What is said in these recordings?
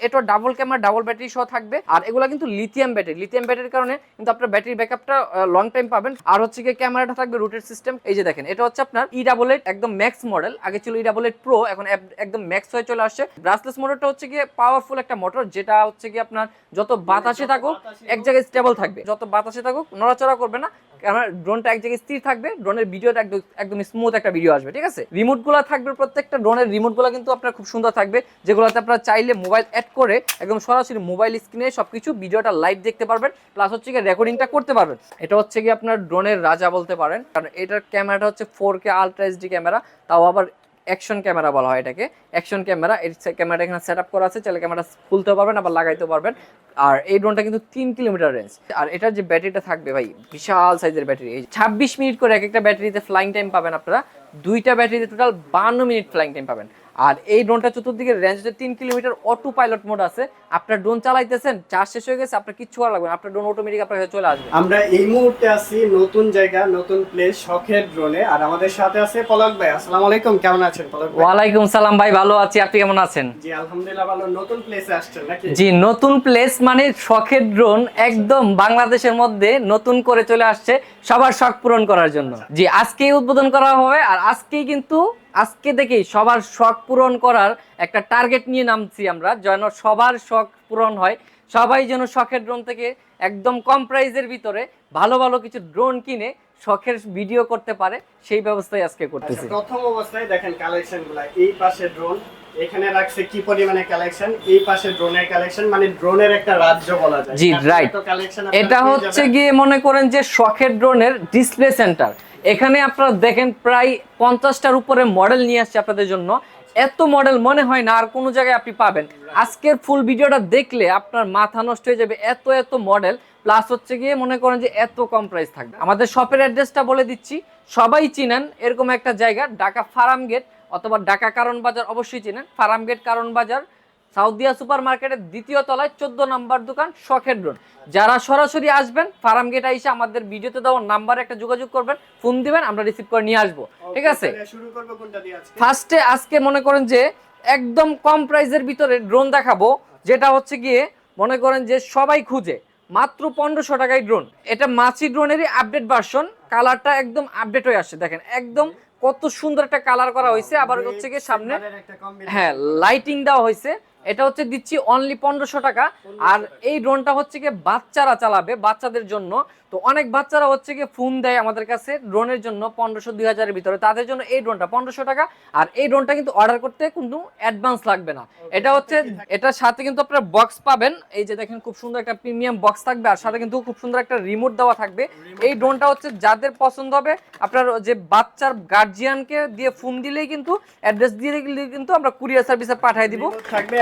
এটা double camera double battery সহ থাকবে। আর এগুলো কিন্তু লিথিয়াম ব্যাটারি লিথিয়াম ব্যাটারির কারণে কিন্তু আপনার ব্যাটারি ব্যাকআপটা লং টাইম পাবেন। আর হচ্ছে কি ক্যামেরাটা থাকবে রুটেড সিস্টেম এই যে দেখেন এটা হচ্ছে আপনার ই ডাবল এইট একদম ম্যাক্স মডেল আগে ছিল ই ডাবল এইট প্রো এখন একদম ম্যাক্স হয়ে চলে আসছে। ব্রাসলেস মোটরটা হচ্ছে গিয়ে পাওয়ারফুল একটা মোটর যেটা হচ্ছে কি আপনার যত বাতাসে থাকুক এক জায়গায় স্টেবল থাকবে। যত বাতাসে থাকুক নড়াচড়া করবে না। কারণ ড্রোনটা এক জায়গায় স্থির থাকবে। ড্রোনের ভিডিওটা একদম একদম স্মুথ একটা ভিডিও আসবে ঠিক আছে? রিমোটগুলো থাকবে প্রত্যেকটা ড্রোনের রিমোটগুলো কিন্তু আপনার খুব সুন্দর থাকবে। যেগুলোতে আপনার চাইলে মোবাইল অ্যাড করে একদম সরাসরি মোবাইল স্ক্রিনে সবকিছু ভিডিওটা লাইভ দেখতে পারবেন প্লাস হচ্ছে কি রেকর্ডিংটা করতে পারবেন। এটা হচ্ছে কি আপনার ড্রোনের রাজা বলতে পারেন, কারণ এটার ক্যামেরাটা হচ্ছে four K ultra HD camera তাও আবার অ্যাকশন ক্যামেরা বলা হয় এটাকে। অ্যাকশন ক্যামেরা এর ক্যামেরাটা এখানে সেট আপ করা আছে, চাইলে ক্যামেরা খুলতে পারবেন, আবার লাগাইতে পারবেন। আর এই ড্রোনটা কিন্তু তিন কিলোমিটার রেঞ্জ আর এটার যে ব্যাটারিটা থাকবে ভাই, বিশাল সাইজের ব্যাটারি। এই ছাব্বিশ মিনিট করে এক একটা ব্যাটারিতে ফ্লাইং টাইম পাবেন আপনারা। দুইটা ব্যাটারিতে টোটাল বান্ন মিনিট ফ্লাইং টাইম পাবেন। আর এই ড্রোনটা চতুর্দিকে রেঞ্জ হচ্ছে তিন কিলোমিটার অটো পাইলট মোড আছে। আপনার ড্রোন চালাইতেছেন চার্জ শেষ হয়ে গেছে আপনার কিচ্ছু করা লাগবে আপনার ড্রোন অটোমেটিক আপনার কাছে চলে আসবে। আমরা এই মুহূর্তে আছি নতুন জায়গা নতুন প্লেস শখের ড্রোনে আর আমাদের সাথে আছে পলক ভাই। আসসালামু আলাইকুম কেমন আছেন পলক ভাই? ওয়ালাইকুম সালাম ভাই ভালো আছি। আপনি কেমন আছেন? জি আলহামদুলিল্লাহ ভালো। নতুন প্লেসে আসছেন নাকি? জি নতুন প্লেস মানে শখের ড্রোন একদম বাংলাদেশের মধ্যে নতুন করে চলে আসছে সবার শখ পূরণ করার জন্য। জি আজকেই উদ্বোধন করা হবে। আর আজকেই কিন্তু আজকে থেকেই সবার শখ পূরণ করার একটা টার্গেট নিয়ে নামছি আমরা যেন সবার শখ পূরণ হয়। সবাই যেন শখের ড্রোন থেকে একদম কম প্রাইজের ভিতরে ভালো ভালো কিছু ড্রোন কিনে শখের ভিডিও করতে পারে সেই ব্যবস্থাই আজকে আচ্ছা, করতেছি প্রথম অবস্থায় দেখেন কালেকশনগুলো এই পাশে ড্রোন এখানে রাখছে কি পরিমাণে কালেকশন এই পাশে ড্রোনের কালেকশন মানে ড্রোনের একটা রাজ্য বলা যায়। জি, আপনারা এটা হচ্ছে গিয়ে মনে করেন যে শখের ড্রোনের ডিসপ্লে সেন্টার এখানে আপনারা দেখেন প্রায় পঞ্চাশটার উপরে মডেল নিয়ে আসছে আপনাদের জন্য। এত মডেল মনে হয় না আর কোনো জায়গায় আপনি পাবেন। আজকের ফুল ভিডিওটা দেখলে আপনার মাথা নষ্ট হয়ে যাবে এত এত মডেল প্লাস হচ্ছে গিয়ে মনে করেন যে এত কম প্রাইস থাকবে। আমাদের শপের অ্যাড্রেসটা বলে দিচ্ছি। সবাই চিনেন, এরকম একটা জায়গা, ঢাকা ফার্ম গেট অথবা ঢাকা কারণ বাজার অবশ্যই চিনেন। ফার্ম গেট কারণ বাজার সাউদিয়া সুপার মার্কেটের দ্বিতীয় তলায় চোদ্দ নম্বর দোকান শখের ড্রোন যারা সরাসরি আসবেন ফার্ম গেট এসে আমাদের ভিডিওতে দেওয়া নাম্বারে একটা যোগাযোগ করবেন ফোন দিবেন আমরা রিসিভ করে নিয়ে আসব। ঠিক আছে? ফার্স্টে আজকে মনে করেন যে একদম কম প্রাইসের ভিতরে ড্রোন দেখাবো যেটা হচ্ছে গিয়ে মনে করেন যে সবাই খুঁজে মাত্র পনেরোশো টাকায় ড্রোন। এটা মাছি ড্রোনেরই আপডেট ভার্সন কালারটা একদম আপডেট হয়ে আসছে দেখেন একদম কত সুন্দর একটা কালার করা হয়েছে আবার হচ্ছে গিয়ে সামনে। হ্যাঁ লাইটিং দেওয়া হয়েছে। এটা হচ্ছে দিচ্ছি অনলি পনেরোশো টাকা। আর এই ড্রোনটা হচ্ছে গিয়ে বাচ্চারা চালাবে বাচ্চাদের জন্য। তো অনেক বাচ্চারা হচ্ছে গিয়ে ফোন দেয় আমাদের কাছে ড্রোনের জন্য পনেরোশো দুই হাজারের ভিতরে। তাদের জন্য এই ড্রোনটা পনেরোশো টাকা। আর এই ড্রোনটা কিন্তু অর্ডার করতে কিন্তু অ্যাডভান্স লাগবে না। এটা হচ্ছে এটার সাথে কিন্তু আপনার বক্স পাবেন। এই যে দেখেন খুব সুন্দর একটা প্রিমিয়াম বক্স থাকবে। আর সাথে কিন্তু খুব সুন্দর একটা রিমোট দেওয়া থাকবে। এই ড্রোনটা হচ্ছে যাদের পছন্দ হবে আপনার যে বাচ্চার গার্জিয়ানকে দিয়ে ফোন দিলেই কিন্তু অ্যাড্রেস দিয়ে দিলে কিন্তু আমরা কুরিয়ার সার্ভিসে পাঠিয়ে দিব। থাকবে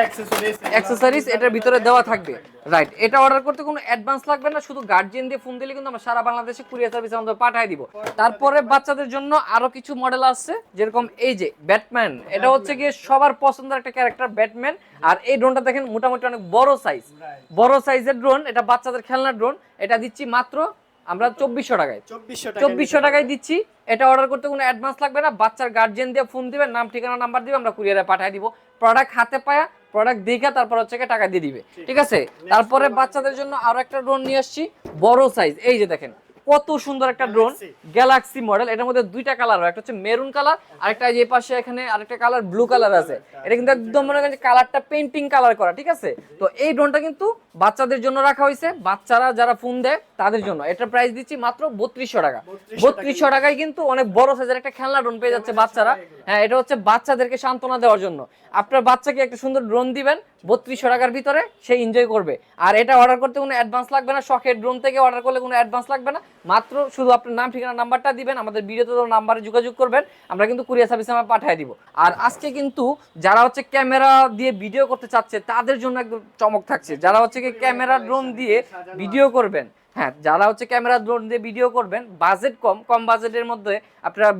অ্যাক্সেসরিজ এটার ভিতরে দেওয়া থাকবে। রাইট এটা অর্ডার করতে কোনো অ্যাডভান্স লাগবে না শুধু গার্জিয়ান দিয়ে ফোন দিলে কিন্তু আমরা সারা বাংলাদেশে কুরিয়ার সার্ভিস আমাদের পাঠিয়ে দিব। তারপরে বাচ্চাদের জন্য আরও কিছু মডেল আসছে যেরকম এই যে ব্যাটম্যান এটা হচ্ছে গিয়ে সবার পছন্দের একটা ক্যারেক্টার ব্যাটম্যান আর এই ড্রোনটা দেখেন মোটামুটি অনেক বড় সাইজ বড় সাইজের ড্রোন এটা বাচ্চাদের খেলনার ড্রোন এটা দিচ্ছি মাত্র আমরা চব্বিশশো টাকায়। চব্বিশশো টাকা চব্বিশশো টাকায় দিচ্ছি। এটা অর্ডার করতে কোনো অ্যাডভান্স লাগবে না। বাচ্চার গার্জিয়ান দিয়ে ফোন দিবেন নাম ঠিকানা নাম্বার দিবে আমরা কুরিয়ারে পাঠিয়ে দিব। প্রোডাক্ট হাতে পায়া প্রোডাক্ট দেখে তারপর হচ্ছে টাকা দিয়ে দিবে। ঠিক। আছে? তারপরে বাচ্চাদের জন্য আরও একটা ড্রোন নিয়ে আসছি বড় সাইজ এই যে দেখেন। কত সুন্দর একটা ড্রোন গ্যালাক্সি মডেল এটার মধ্যে দুইটা কালার হয় একটা হচ্ছে মেরুন কালার আরেকটা এই যে পাশে এখানে আরেকটা কালার ব্লু কালার আছে। এটা কিন্তু একদম মনে করেন কালারটা পেন্টিং কালার করা ঠিক আছে? তো এই ড্রোনটা কিন্তু বাচ্চাদের জন্য রাখা হয়েছে। বাচ্চারা যারা ফোন দেয় তাদের জন্য। এটার প্রাইস দিচ্ছি মাত্র বত্রিশশো টাকা। 3200 বত্রিশশো টাকায় কিন্তু অনেক বড় সাইজের একটা খেলনা ড্রোন পেয়ে যাচ্ছে বাচ্চারা। হ্যাঁ এটা হচ্ছে বাচ্চাদেরকে সান্ত্বনা দেওয়ার জন্য। আপনার বাচ্চাকে একটা সুন্দর ড্রোন দিবেন। বত্রিশশো টাকার ভিতরে সে এনজয় করবে। আর এটা অর্ডার করতে কোনো অ্যাডভান্স লাগবে না শখের ড্রোন থেকে অর্ডার করলে কোনো অ্যাডভান্স লাগবে না। মাত্র শুধু আপনার নাম, ঠিকানা, নাম্বারটা দিবেন, আমাদের ভিডিওতে নাম্বারে যোগাযোগ করবেন, আমরা কিন্তু কুরিয়ার সার্ভিসে আমরা পাঠিয়ে দিব। আর আজকে কিন্তু যারা হচ্ছে ক্যামেরা দিয়ে ভিডিও করতে চাচ্ছে, তাদের জন্য একদম চমক থাকছে। যারা হচ্ছে কি ক্যামেরা ড্রোন দিয়ে ভিডিও করবেন হ্যাঁ যারা হচ্ছে ক্যামেরা ড্রোন দিয়ে ভিডিও করবেন বাজেট কম কম বাজেটের মধ্যে আপনারা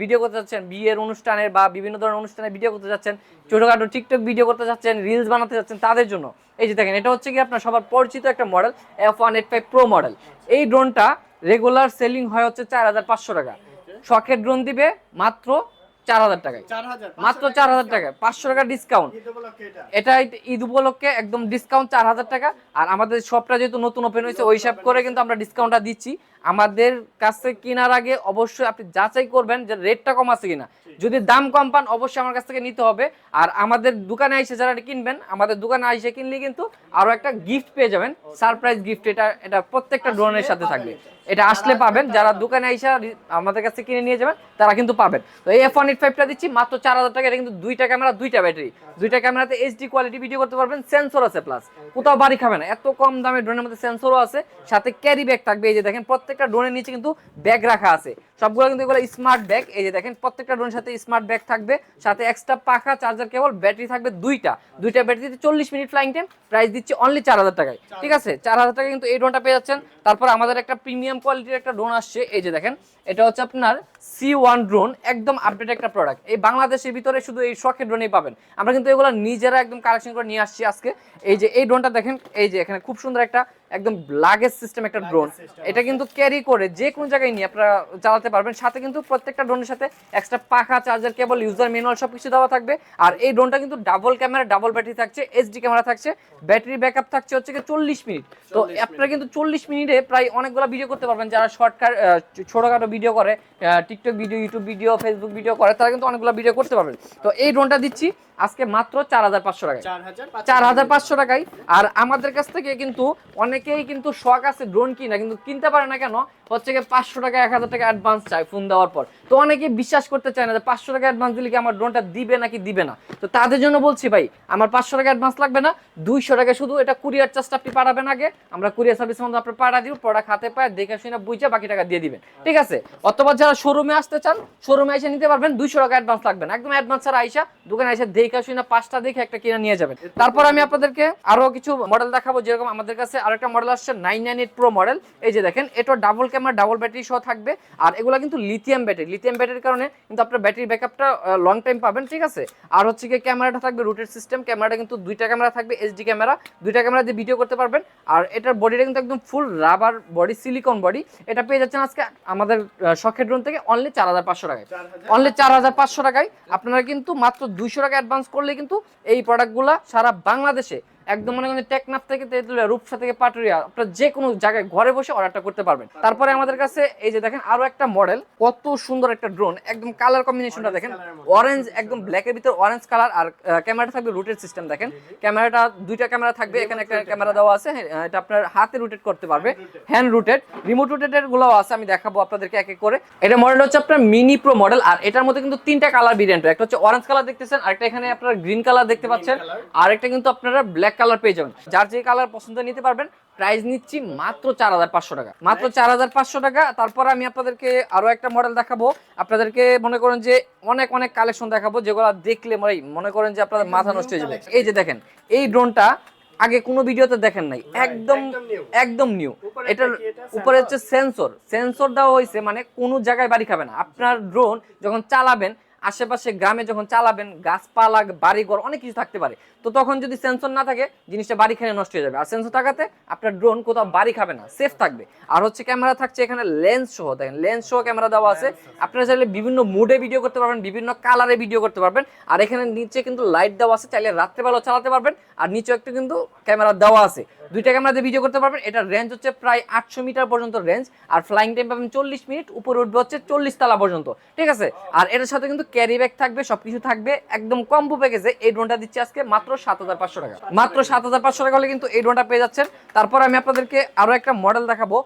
ভিডিও করতে যাচ্ছেন, বিয়ের অনুষ্ঠানের বা বিভিন্ন ধরনের অনুষ্ঠানে ভিডিও করতে যাচ্ছেন, ছোটোখাটো টিকটক ভিডিও করতে যাচ্ছেন রিলস বানাতে যাচ্ছেন তাদের জন্য। এই যে দেখেন, এটা হচ্ছে কি আপনার সবার পরিচিত একটা model F one eight five pro model এই ড্রোনটা রেগুলার সেলিং হয় হচ্ছে চার হাজার পাঁচশো টাকা। শখের ড্রোন দিবে মাত্র চার হাজার টাকায় মাত্র চার হাজার টাকায়। পাঁচশো টাকা ডিসকাউন্ট এটা। ঈদ উপলক্ষে একদম ডিসকাউন্ট চার হাজার টাকা। আর আমাদের শপটা যেহেতু নতুন ওপেন হয়েছে ওই হিসাব করে কিন্তু আমরা ডিসকাউন্টটা দিচ্ছি। আমাদের কাছে কেনার আগে অবশ্যই আপনি যাচাই করবেন যে রেটটা কম আছে কিনা। যদি দাম কম পান অবশ্যই আমার কাছ থেকে নিতে হবে। আর আমাদের দোকানে এসে যারা কিনবেন আমাদের দোকানে এসে কিনলে কিন্তু আরও একটা গিফট পেয়ে যাবেন। সারপ্রাইজ গিফট এটা এটা প্রত্যেকটা ড্রোনের সাথে থাকবে। এটা। আসলে পাবেন যারা দোকানে এসে আমাদের কাছে কিনে নিয়ে যাবেন তারা কিন্তু পাবেন। তো এই এফ ওয়ান এইট ফাইভটা দিচ্ছি মাত্র চার হাজার টাকা এটা কিন্তু দুইটা ক্যামেরা দুইটা ব্যাটারি দুইটা ক্যামেরাতে এইচডি কোয়ালিটি ভিডিও করতে পারবেন সেন্সর আছে প্লাস কোথাও বাড়ি খাবে না এত কম দামে ড্রোনের মধ্যে সেন্সরও আছে সাথে ক্যারি ব্যাগ থাকবে এই যে দেখেন প্রত্যেকটা ড্রোনের নিচে কিন্তু ব্যাগ রাখা আছে। সবগুলো কিন্তু এগুলো স্মার্ট ব্যাগ এই যে দেখেন, প্রত্যেকটা ড্রোনের সাথে স্মার্ট ব্যাগ থাকবে, সাথে এক্সট্রা পাখা চার্জার কেবল ব্যাটারি থাকবে দুইটা। দুইটা ব্যাটারিতে চল্লিশ মিনিট ফ্লাইং টাইম প্রাইস দিচ্ছি অনলি চার হাজার টাকায়। ঠিক আছে? চার হাজার টাকা কিন্তু এই ড্রোনটা পেয়ে যাচ্ছেন। তারপর আমাদের একটা প্রিমিয়াম কোয়ালিটির একটা ড্রোন আসছে। এই যে দেখেন, এটা হচ্ছে আপনার সি ওয়ান ড্রোন একদম আপডেট একটা প্রোডাক্ট এই বাংলাদেশের ভিতরে শুধু এই শখের ড্রোনই পাবেন। আমরা কিন্তু এগুলো নিজেরা একদম কালেকশন করে নিয়ে আসছি আজকে। এই যে এই ড্রোনটা দেখেন, এই যে এখানে খুব সুন্দর একটা একদম লাগেজ সিস্টেম একটা ড্রোন এটা কিন্তু ক্যারি করে যে কোনো জায়গায় নিয়ে আপনারা চালাতে পারবেন। সাথে কিন্তু প্রত্যেকটা ড্রোনের সাথে এক্সট্রা পাখা চার্জার কেবল ইউজার ম্যানুয়াল সব কিছু দেওয়া থাকবে। আর এই ড্রোনটা কিন্তু ডাবল ক্যামেরা ডাবল ব্যাটারি থাকছে এইচডি ক্যামেরা থাকছে ব্যাটারি ব্যাকআপ থাকছে হচ্ছে চল্লিশ মিনিট। তো আপনারা কিন্তু চল্লিশ মিনিটে প্রায় অনেকগুলো ভিডিও করতে পারবেন। যারা শর্টকাট ছোটখাটো ভিডিও করে TikTok video YouTube video Facebook video করে তারা কিন্তু অনেকগুলো ভিডিও করতে পারবেন। তো এই ড্রোনটা দিচ্ছি। আজকে মাত্র চার হাজার পাঁচশো টাকায়। চার হাজার পাঁচশো টাকায়। আর আমাদের কাছ থেকে কিন্তু অনেকেই কিন্তু শখ আছে ড্রোন কিনা কিন্তু কিনতে পারে না কেন? হচ্ছে কি পাঁচশো টাকা এক হাজার টাকা অ্যাডভান্স চাই ফোন দেওয়ার পর। তো অনেকেই বিশ্বাস করতে চায় না যে পাঁচশো টাকা অ্যাডভান্স দিলে কি আমার ড্রোনটা দিবে নাকি দিবে না? তো তাদের জন্য বলছি ভাই আমার পাঁচশো টাকা অ্যাডভান্স লাগবে না দুইশো টাকা শুধু এটা কুরিয়ার চার্জটা আপনি পাঠাবেন আগে আমরা কুরিয়ার সার্ভিস মধ্যে আপনি পাঠা দিব প্রোডাক্ট হাতে পায় দেখে শুনে বুঝে বাকি টাকা দিয়ে দিবেন। ঠিক আছে? অথবা যারা শোরুমে আসতে চান শোরুমে এসে নিতে পারবেন দুইশো টাকা অ্যাডভান্স লাগবে না। একদম অ্যাডভান্স ছাড়া আইসা দোকানে এসে দেখে শুনে পাঁচটা দেখে একটা কিনে নিয়ে যাবেন। তারপর আমি আপনাদেরকে আরও কিছু মডেল দেখাবো যেরকম আমাদের কাছে আরেকটা মডেল আসছে nine nine eight pro model এই যে দেখেন এটা ডাবল ক্যামেরা ডাবল ব্যাটারি সহ থাকবে। আর এগুলো কিন্তু লিথিয়াম ব্যাটারি লিথিয়াম ব্যাটারির কারণে কিন্তু আপনার ব্যাটারি ব্যাকআপটা লং টাইম পাবেন ঠিক আছে? আর হচ্ছে কি ক্যামেরাটা থাকবে রুটেড সিস্টেম ক্যামেরাটা কিন্তু দুইটা ক্যামেরা থাকবে এইচডি ক্যামেরা দুইটা ক্যামেরা দিয়ে ভিডিও করতে পারবেন। আর এটার বডিটা কিন্তু একদম full rubber body silicon body এটা পেয়ে যাচ্ছেন আজকে আমাদের শখের ড্রোন থেকে অনলি চার হাজার পাঁচশো টাকায়। অনলি চার হাজার পাঁচশো টাকায়। আপনারা কিন্তু মাত্র দুইশো টাকা অ্যাডভান্স করলে কিন্তু এই প্রোডাক্টগুলো সারা বাংলাদেশে একদম মনে করেন টেকনাফ থেকে তেঁতুলিয়া রূপসা থেকে পাটুরিয়া আপনার যে কোনো জায়গায় ঘরে বসে অর্ডারটা করতে পারবেন। তারপরে আমাদের কাছে এই যে দেখেন আরও একটা মডেল কত সুন্দর একটা ড্রোন একদম কালার কম্বিনেশনটা দেখেন। অরেঞ্জ একদম ব্ল্যাকের ভিতর অরেঞ্জ কালার আর ক্যামেরাটা থাকবে রুটেড সিস্টেম দেখেন। ক্যামেরাটা দুইটা ক্যামেরা থাকবে এখানে একটা ক্যামেরা দেওয়া আছে হ্যাঁ, এটা আপনার হাতে রুটেট করতে পারবে। হ্যান্ড রুটেড রিমোট রুটেটেরগুলো আছে আমি দেখাবো আপনাদেরকে এক এক করে। এটা মডেল হচ্ছে আপনার মিনি প্রো মডেল আর এটার মধ্যে কিন্তু তিনটা কালার ভেরিয়েন্ট একটা হচ্ছে অরেঞ্জ কালার দেখতেছেন আরেকটা এখানে আপনার গ্রিন কালার দেখতে পাচ্ছেন। আর একটা কিন্তু আপনারা ব্ল্যাক কালার পেয়ে যাবেন। যার যে কালার পছন্দ নিতে পারবেন প্রাইস নিচ্ছি মাত্র চার হাজার পাঁচশো টাকা। মাত্র চার হাজার পাঁচশো টাকা। তারপর আমি আপনাদেরকে আরও একটা মডেল দেখাবো। আপনাদেরকে মনে করেন যে অনেক অনেক কালেকশন দেখাবো যেগুলো দেখলে মনে মনে করেন যে আপনাদের মাথা নষ্ট হয়ে যাবে। এই যে দেখেন এই ড্রোনটা আগে কোনো ভিডিওতে দেখেন নাই। একদম একদম নিউ উপরে এটা একটা কি এটা? উপরে হচ্ছে সেন্সর সেন্সর দেওয়া হয়েছে মানে কোনো জায়গায় বাড়ি খাবে না। আপনার ড্রোন যখন চালাবেন আশেপাশে গ্রামে যখন চালাবেন গাছপালা বাড়িঘর অনেক কিছু থাকতে পারে। তো তখন যদি সেন্সর না থাকে জিনিসটা বাড়ি খেয়ে নষ্ট হয়ে যাবে। আর সেন্সর থাকাতে আপনার ড্রোন কোথাও বাড়ি খাবে না সেফ থাকবে। আর হচ্ছে ক্যামেরা থাকছে এখানে লেন্স সহ দেখেন লেন্স সহ ক্যামেরা দেওয়া আছে। আপনারা চাইলে বিভিন্ন মুডে ভিডিও করতে পারবেন বিভিন্ন কালারে ভিডিও করতে পারবেন। আর এখানে নিচে কিন্তু লাইট দেওয়া আছে চাইলে রাত্রেবেলাও চালাতে পারবেন। আর নিচে একটু কিন্তু ক্যামেরা দেওয়া আছে। দুইটা ক্যামেরা দিয়ে ভিডিও করতে পারবেন। এটার রেঞ্জ হচ্ছে প্রায় আটশো মিটার পর্যন্ত রেঞ্জ আর ফ্লাইং টাইম পাবেন চল্লিশ মিনিট উপরে উঠবে হচ্ছে চল্লিশ তালা পর্যন্ত। ঠিক আছে? আর এটার সাথে কিন্তু ক্যারি ব্যাগ থাকবে সবকিছু থাকবে একদম কম্বো প্যাকেজে এই ড্রোনটা দিচ্ছে আজকে মাত্র সাত হাজার পাঁচশো টাকা। মাত্র সাত হাজার পাঁচশো টাকা হলে কিন্তু এই ড্রোনটা পেয়ে যাচ্ছেন। তারপর আমি আপনাদেরকে আরও একটা মডেল দেখাবো।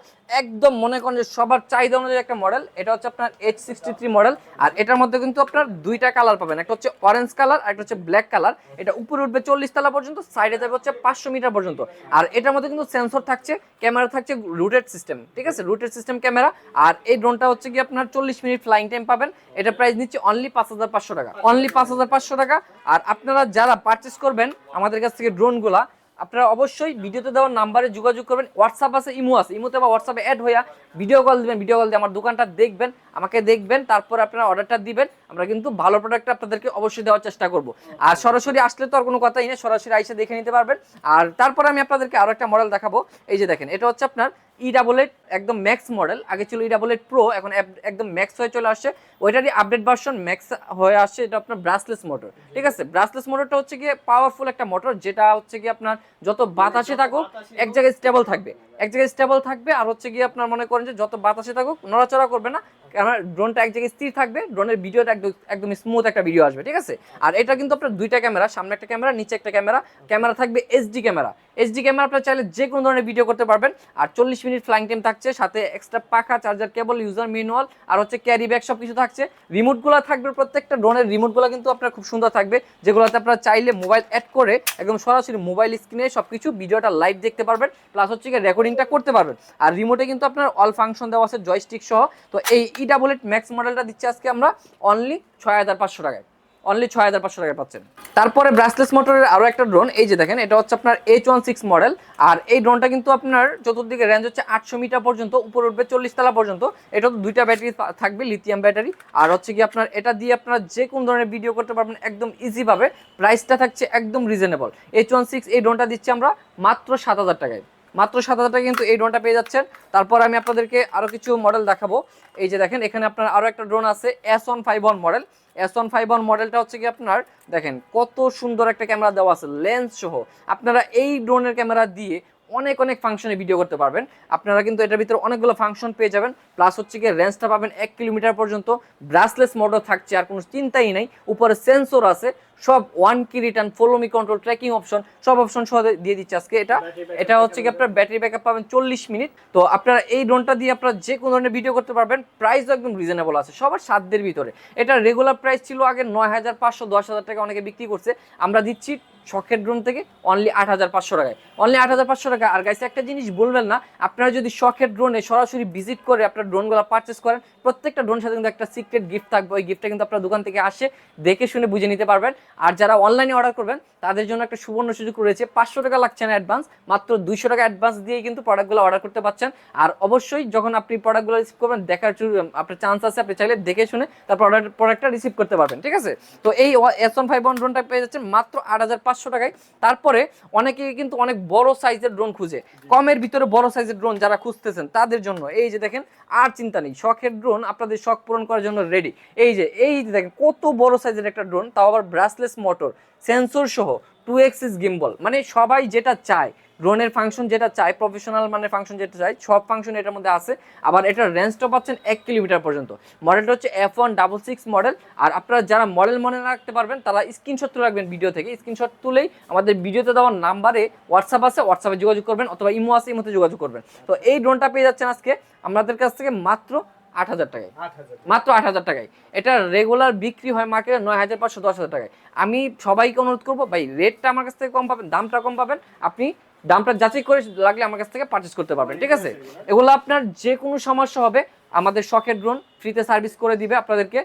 একদম মনে করেন যে সবার চাহিদা অনুযায়ী একটা মডেল এটা হচ্ছে আপনার এইচ সিক্সটি থ্রি মডেল আর এটার মধ্যে কিন্তু আপনার দুইটা কালার পাবেন। একটা হচ্ছে অরেঞ্জ কালার একটা হচ্ছে ব্ল্যাক কালার এটা উপরে উঠবে চল্লিশ তালা পর্যন্ত সাইডে যাবে হচ্ছে পাঁচশো মিটার পর্যন্ত। আর এটার মধ্যে কিন্তু সেন্সর থাকছে ক্যামেরা থাকছে রুটেড সিস্টেম ঠিক আছে? রুটেড সিস্টেম ক্যামেরা আর এই ড্রোনটা হচ্ছে কি আপনার চল্লিশ মিনিট ফ্লাইং টাইম পাবেন। এটা প্রাইস নিচ্ছে অনলি পাঁচ হাজার পাঁচশো টাকা। অনলি পাঁচ হাজার পাঁচশো টাকা। আর আপনারা যারা পারচেস করবেন আমাদের কাছ থেকে ড্রোনগুলা আপনারা অবশ্যই ভিডিওতে দেওয়ার নাম্বারে যোগাযোগ করবেন। হোয়াটসঅ্যাপ আছে, ইমো আছে। ইমোতে বা হোয়াটসঅ্যাপে অ্যাড হইয়া ভিডিও কল দিবেন। ভিডিও কল দিয়ে আমার দোকানটা দেখবেন, আমাকে দেখবেন, তারপর আপনারা অর্ডারটা দিবেন। আমরা কিন্তু ভালো প্রোডাক্ট আপনাদেরকে অবশ্যই দেওয়ার চেষ্টা করব। আর সরাসরি আসলে তো আর কোনো কথাই নেই, সরাসরি আইসে দেখে নিতে পারবেন। আর তারপর আমি আপনাদেরকে আরও একটা মডেল দেখাবো। এই যে দেখেন, এটা হচ্ছে আপনার ই ডাবল এইট একদম ম্যাক্স মডেল আগে ছিল ই ডাবল এইট প্রো এখন একদম ম্যাক্স হয়ে চলে আসছে। ওইটারই আপডেট ভার্সন ম্যাক্স হয়ে আসছে, এটা আপনার ব্রাসলেস মোটর ঠিক আছে? ব্রাসলেস মোটরটা হচ্ছে গিয়ে পাওয়ারফুল একটা মোটর যেটা হচ্ছে গিয়ে আপনার যত বাতাসে থাকুক, এক জায়গায় স্টেবল থাকবে। এক জায়গায় স্টেবল থাকবে, আর হচ্ছে গিয়ে আপনার মনে করেন যে যত বাতাসে থাকুক, নড়াচড়া করবে না কারণ ড্রোনটা এক জায়গায় স্থির থাকবে ড্রোনের ভিডিওটা একদম একদম স্মুথ একটা ভিডিও আসবে, ঠিক আছে? আর এটা কিন্তু আপনার দুইটা ক্যামেরা সামনে একটা ক্যামেরা নিচে একটা ক্যামেরা ক্যামেরা থাকবে এইচডি ক্যামেরা এইচডি ক্যামেরা আপনার চাইলে যে কোনো ধরনের ভিডিও করতে পারবেন, আর চল্লিশ মিনিট ফ্লাইং টাইম থাকছে, সাথে এক্সট্রা পাখা চার্জার কেবল ইউজার ম্যানুয়াল আর হচ্ছে ক্যারি ব্যাগ সব কিছু থাকছে। রিমোটগুলো থাকবে প্রত্যেকটা ড্রোনের রিমোটগুলো কিন্তু আপনার খুব সুন্দর থাকবে। যেগুলোতে আপনারা চাইলে মোবাইল অ্যাড করে, একদম সরাসরি মোবাইল স্ক্রিনে সব কিছু ভিডিওটা লাইভ দেখতে পারবেন। প্লাস হচ্ছে গিয়ে রেকর্ডিংটা করতে পারবেন। আর রিমোটে কিন্তু আপনার অল ফাংশন দেওয়া আছে জয়স্টিক সহ। তো এই ই ডাবল এইট ম্যাক্স মডেলটা দিচ্ছে আজকে আমরা অনলি ছয় হাজার পাঁচশো টাকায়। অনলি ছয় হাজার পাঁচশো টাকায় পাচ্ছেন। তারপরে ব্রাসলেস মোটরের আরও একটা ড্রোন এই যে দেখেন, এটা হচ্ছে আপনার এইচ ওয়ান সিক্স মডেল আর এই ড্রোনটা কিন্তু আপনার চতুর্দিকে রেঞ্জ হচ্ছে আটশো মিটার পর্যন্ত, উপরে উঠবে চল্লিশ তলা পর্যন্ত। এটা তো দুইটা ব্যাটারি থাকবে লিথিয়াম ব্যাটারি আর হচ্ছে কি আপনার, এটা দিয়ে আপনারা যে কোন ধরনের ভিডিও করতে পারবেন একদম ইজিভাবে প্রাইসটা থাকছে একদম রিজনেবল এইচ ওয়ান সিক্স এই ড্রোনটা দিচ্ছি আমরা মাত্র সাত হাজার টাকায়। মাত্র সাত হাজার কিন্তু এই ড্রোনটা পেয়ে যাচ্ছেন। তারপর আমি আপনাদেরকে আরও কিছু মডেল দেখাবো। এই যে দেখেন, এখানে আপনার আরও একটা ড্রোন আছে S one five one model S one five one মডেলটা হচ্ছে কি আপনার, দেখেন কত সুন্দর একটা ক্যামেরা দেওয়া আছে লেন্স সহ। আপনারা এই ড্রোনের ক্যামেরা দিয়ে অনেক অনেক ফাংশনে ভিডিও করতে পারবেন। আপনারা কিন্তু এটার ভিতরে অনেকগুলো ফাংশন পেয়ে যাবেন। প্লাস হচ্ছে কি রেঞ্জটা পাবেন এক কিলোমিটার পর্যন্ত। ব্রাসলেস মোডও থাকছে আর কোনো চিন্তাই নেই। উপরে সেন্সর আছে সব one key return follow me control tracking option সব অপশন সহ দিয়ে দিচ্ছে আজকে এটা। এটা হচ্ছে কি আপনার ব্যাটারি ব্যাকআপ পাবেন চল্লিশ মিনিট। তো আপনারা এই ড্রোনটা দিয়ে আপনারা যে কোনো ধরনের ভিডিও করতে পারবেন। প্রাইসও একদম রিজনেবল আছে সবার সাধ্যের ভিতরে। এটা রেগুলার প্রাইস ছিল আগে নয় হাজার পাঁচশো দশ হাজার টাকা অনেকে বিক্রি করছে। আমরা দিচ্ছি শখের ড্রোন থেকে অনলি আট হাজার পাঁচশো টাকায়। অনলি আট হাজার পাঁচশো টাকা। আর গাইছে একটা জিনিস বলবেন না, আপনারা যদি শখের ড্রোনে সরাসরি ভিজিট করে আপনার ড্রোনগুলো পারচেস করেন, প্রত্যেকটা ড্রোন সাথে কিন্তু একটা সিক্রেট গিফট থাকবে। ওই গিফটটা কিন্তু আপনার দোকান থেকে আসে, দেখে শুনে বুঝে নিতে পারবেন। আর যারা অনলাইনে অর্ডার করবেন, তাদের জন্য একটা সুবর্ণ সুযোগ রয়েছে। পাঁচশো টাকা লাগছে না অ্যাডভান্স মাত্র দুইশো টাকা অ্যাডভান্স দিয়ে কিন্তু প্রোডাক্টগুলো অর্ডার করতে পারছেন আর অবশ্যই যখন আপনি প্রোডাক্টগুলো রিসিভ করবেন, দেখার আপনার চান্স আছে, আপনি চাইলে দেখে শুনে তার প্রোডাক্ট প্রোডাক্টটা রিসিভ করতে পারবেন, ঠিক আছে? তো এই এস ওয়ান ফাইভ ওয়ান ড্রোনটা পেয়ে যাচ্ছেন মাত্র আট হাজার পাঁচশো টাকায়। তারপরে অনেকে কিন্তু অনেক বড় সাইজের ড্রোন খুঁজে। কমের ভিতরে বড় সাইজের ড্রোন যারা খুঁজতেছেন, তাদের জন্য। এই যে দেখেন, আর চিন্তা নেই, শখের ড্রোন আপনাদের শখ পূরণ করার জন্য রেডি এই যে এই যে দেখেন, কত বড় সাইজের একটা ড্রোন তাও আবার ব্রাসলেস মোটর সেন্সর সহ টু এক্সিস গিম্বল মানে সবাই যেটা চায় ড্রোনের ফাংশন যেটা চাই প্রফেশনাল মানে ফাংশন যেটা চাই সব ফাংশন এটার মধ্যে আছে। আবার এটার রেঞ্জটা পাচ্ছেন এক কিলোমিটার পর্যন্ত। মডেলটা হচ্ছে F one double six model আর আপনারা যারা মডেল মনে রাখতে পারবেন তারা স্ক্রিনশট তুলে রাখবেন ভিডিও থেকে। স্ক্রিনশট তুলেই আমাদের ভিডিওতে দেওয়ার নাম্বারে হোয়াটসঅ্যাপ আছে হোয়াটসঅ্যাপে যোগাযোগ করবেন অথবা ইমো আছে ইমোতে যোগাযোগ করবেন। তো এই ড্রোনটা পেয়ে যাচ্ছেন আজকে আমাদের কাছ থেকে মাত্র আট হাজার টাকায়। আট হাজার মাত্র আট হাজার টাকায়। এটা রেগুলার বিক্রি হয় মার্কেটে নয় হাজার পাঁচশো দশ হাজার টাকায়। আমি সবাইকে অনুরোধ করব ভাই রেটটা আমার কাছ থেকে কম পাবেন দামটা কম পাবেন। আপনি দামটা যাচাই করে লাগলে আমার কাছ থেকে পারচেস করতে পারবেন, ঠিক আছে? এগুলো আপনার যে কোনো সমস্যা হবে, আমাদের শখের ড্রোন ফ্রিতে সার্ভিস করে দিবে আপনাদেরকে।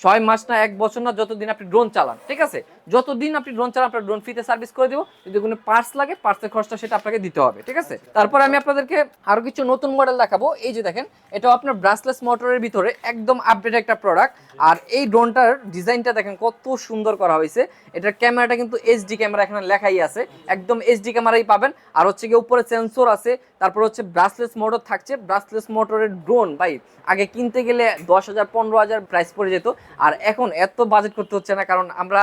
ছয় মাস না, এক বছর না, যতদিন আপনি ড্রোন চালান, ঠিক আছে? যতদিন আপনি ড্রোন চালান আপনার ড্রোন ফ্রিতে সার্ভিস করে দিব, যদি কোনো পার্টস লাগে পার্টসের খরচটা সেটা আপনাকে দিতে হবে, ঠিক আছে? তারপর আমি আপনাদেরকে আরও কিছু নতুন মডেল দেখাবো। এই যে দেখেন, এটাও আপনার ব্রাসলেস মোটরের ভিতরে একদম আপডেট একটা প্রোডাক্ট আর এই ড্রোনটার ডিজাইনটা দেখেন, কত সুন্দর করা হয়েছে। এটার ক্যামেরাটা কিন্তু এইচডি ক্যামেরা এখানে লেখাই আছে। একদম এইচডি ক্যামেরাই পাবেন। আর হচ্ছে গিয়ে উপরে সেন্সর আছে। তারপর হচ্ছে ব্রাসলেস মোটর থাকছে। ব্রাসলেস মোটরের ড্রোন ভাই, আগে কিনতে গেলে দশ হাজার, পনেরো হাজার প্রাইস পড়ে যেত। আর এখন এত বাজেট করতে হচ্ছে না, কারণ আমরা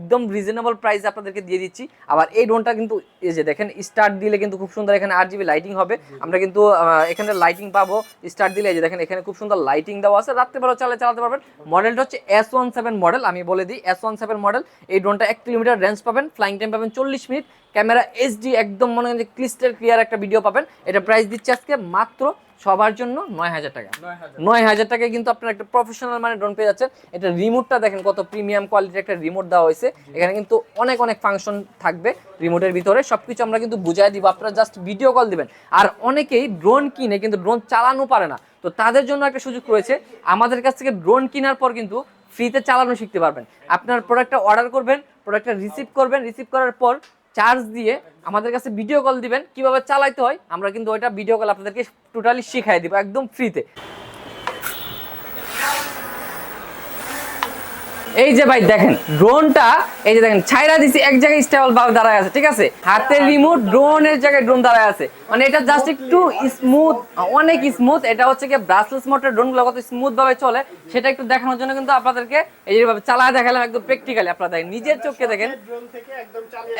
একদম রিজনেবল প্রাইসে আপনাদেরকে দিয়ে দিচ্ছি। আবার এই ড্রোনটা কিন্তু এই যে দেখেন স্টার্ট দিলে কিন্তু খুব সুন্দর এখানে আট জিবি লাইটিং হবে। আমরা কিন্তু এখানে লাইটিং পাবো। স্টার্ট দিলে এই যে দেখেন এখানে খুব সুন্দর লাইটিং দেওয়া আছে। রাত্রেবেলা চালে চালাতে পারবেন। মডেলটা হচ্ছে এস ওয়ান সেভেন মডেল আমি বলে দিই এস ওয়ান সেভেন মডেল এই ড্রোনটা এক কিলোমিটার রেঞ্জ পাবেন ফ্লাইং টাইম পাবেন চল্লিশ মিনিট ক্যামেরা এইচডি একদম মনে হয় যে ক্লিস্টার ক্লিয়ার একটা ভিডিও পাবেন। এটা প্রাইস দিচ্ছে আজকে মাত্র সবার জন্য নয় হাজার টাকা। নয় হাজার। নয় টাকায় কিন্তু আপনার একটা প্রফেশনাল মানে ড্রোন পেয়ে যাচ্ছেন। এটা রিমোটটা দেখেন কত প্রিমিয়াম কোয়ালিটির একটা রিমোট দেওয়া হয়েছে। এখানে কিন্তু অনেক অনেক ফাংশন থাকবে রিমোটের ভিতরে। সবকিছু আমরা কিন্তু বুঝাই দিব। আপনারা জাস্ট ভিডিও কল দিবেন। আর অনেকেই ড্রোন কিনে কিন্তু ড্রোন চালানো পারে না। তো তাদের জন্য একটা সুযোগ রয়েছে। আমাদের কাছ থেকে ড্রোন কেনার পর কিন্তু ফ্রিতে চালানো শিখতে পারবেন। আপনার প্রোডাক্টটা অর্ডার করবেন প্রোডাক্টটা রিসিভ করবেন। রিসিভ করার পর চার্জ দিয়ে আমাদের কাছে ভিডিও কল দিবেন, কীভাবে চালাইতে হয়, আমরা কিন্তু ওইটা ভিডিও কল আপনাদেরকে টোটালি শিখাই দিব, একদম ফ্রিতে এই যে ভাই দেখেন ড্রোনটা এই যে দেখেন, ছাইরা দিছি, এক জায়গায় স্টেবল ভাবে দাঁড়ায় আছে, ঠিক আছে? হাতের রিমোট ড্রোনের জায়গায় ড্রোন দাঁড়ায় আছে। মানে এটা জাস্ট একটু স্মুথ অনেক স্মুথ এটা হচ্ছে কি ব্রাসলেস মোটর ড্রোনগুলো কত স্মুথ ভাবে চলে, সেটা একটু দেখানোর জন্য কিন্তু আপনাদেরকে এই যে ভাবে চালায় দেখালাম, একদম প্র্যাকটিক্যালি আপনারা নিজের চোখে দেখেন,